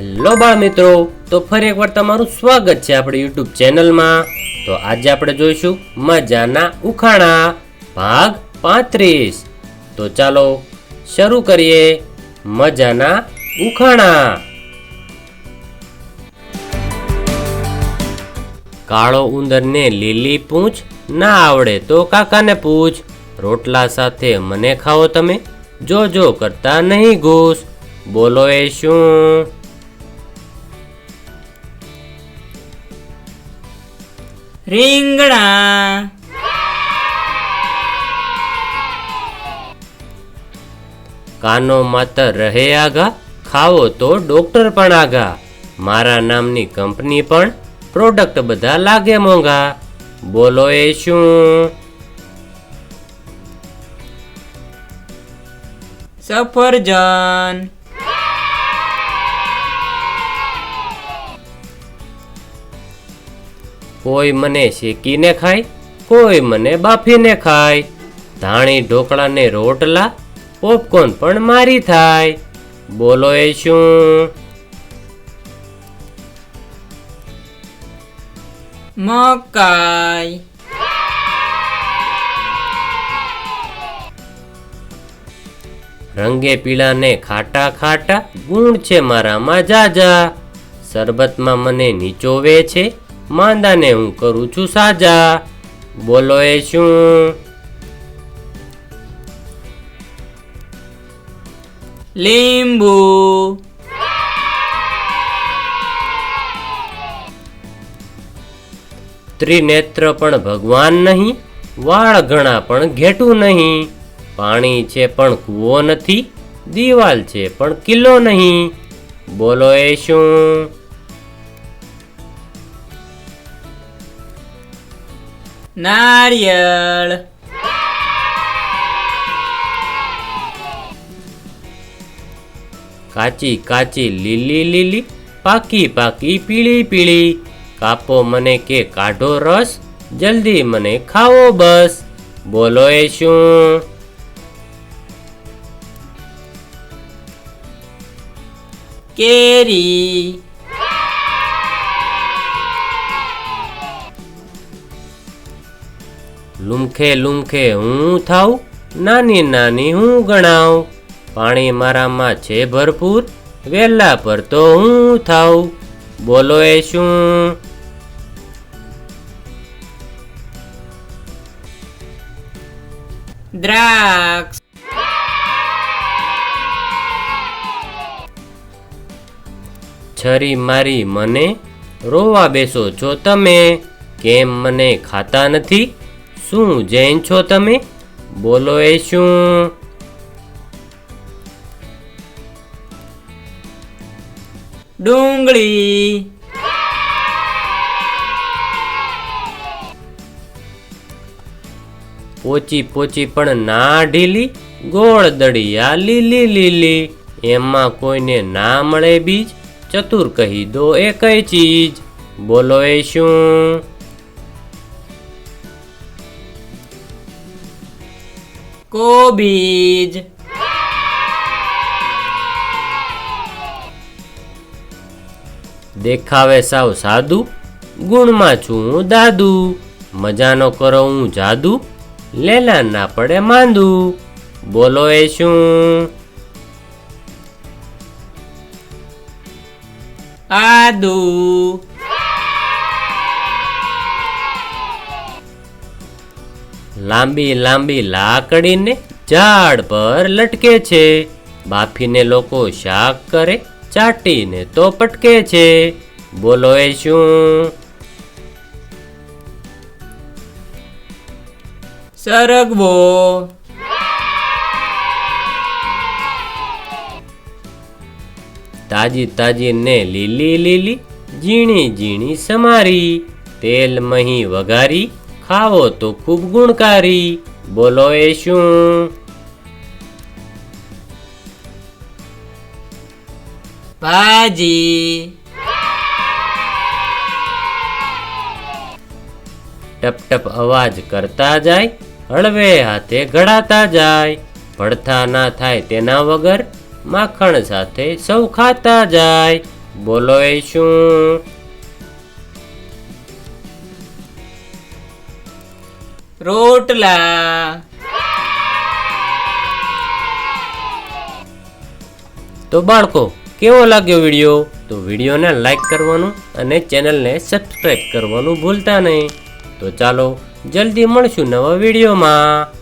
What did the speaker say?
Hello બાળ મિત્રો. તો ફરી એકવાર તમારું સ્વાગત છે આપણી યુટ્યુબ ચેનલમાં. તો આજે આપણે જોઈશું મજાના ઉખાણા ભાગ પાંત્રીસ. તો ચાલો શરૂ કરીએ મજાના ઉખાણા. કાળો ઉંદરને લીલી પૂંછ ના આવડે તો કાકાને પૂછ. રોટલા સાથે મને ખાઓ તમે. જો જો કરતા નહીં ઘૂસ. બોલો એ શું? રીંગણા કાનો માતર રહે આગા ખાવો તો ડોક્ટર પણ આગા. મારા નામની કંપની પણ પ્રોડક્ટ બધા લાગે મોંઘા. બોલો એ શું? સફરજન. કોઈ મને શેકીને ખાય, કોઈ મને બાફીને ખાય. ધાણી ઢોકળાને રોટલા પોપકોર્ન પણ મારી થાય. બોલો એ શું? મકાઈ. રંગે પીળાને ખાટા ખાટા ગુણ છે મારામાં જાજા. શરબતમાં મને નીચોવે છે માંદાને હું કરું છું સાજા. બોલો એ શું? લીંબુ. ત્રિનેત્ર પણ ભગવાન નહીં, વાળ ઘણા પણ ઘેટું નહીં. પાણી છે પણ કૂવો નથી, દિવાલ છે પણ કિલ્લો નહીં. બોલો એ શું? નારિયેળ. કાચી કાચી લીલી લીલી પાકી પાકી પીળી પીળી. કાપો મને કે કાઢો રસ જલ્દી મને ખાવો બસ. બોલો એ શું? કેરી. લુમખે લુમખે હું થાઉં નાની નાની હું ગણાવ પાણી મારામાં છે ભરપૂર વેલા પર તો હું થાઉં. બોલો એ શું? દ્રાક્ષ. છરી મારી મને રોવા બેસો છો તમે. કેમ મને ખાતા નથી? શું, જૈન છો તમે? બોલો એ શું? ડુંગળી. પોચી પોચી પણ ના ઢીલી, ગોળ દળિયા લીલી લીલી એમાં કોઈને ના મળે બીજ, ચતુર કહી દો એ કઈ ચીજ? બોલો એ શું? કોબીજ. દેખાવે સાવ સાદુ, ગુણમાં છું દાદુ. મજાનો કરો હું જાદુ, લેલા ના પડે માંદુ. બોલો એ શું? આદુ. લાંબી લાંબી લાકડીને ઝાડ પર લટકે છે. બાફીને લોકો શાક કરે, ચાટીને તો પટકે છે. બોલો એ શું? સરગવો. તાજી તાજી ને લીલી લીલી ઝીણી ઝીણી સમારી, તેલ મહી વઘારી ખાવો તો ખૂબ ગુણકારી. બોલો એ શું? ભાજી. ટપ ટપ અવાજ કરતા જાય, હળવે હાથે ઘડાતા જાય. ભડથા ના થાય તેના વગર માખણ સાથે સૌ ખાતા જાય. બોલો એ શું? રોટલા. તો બાળકો, કેવો લાગ્યો વીડિયો? તો વિડીયોને લાઈક કરવાનું અને ચેનલને સબસ્ક્રાઈબ કરવાનું ભૂલતા નહીં. તો ચાલો, જલ્દી મળશું નવા વિડીયોમાં.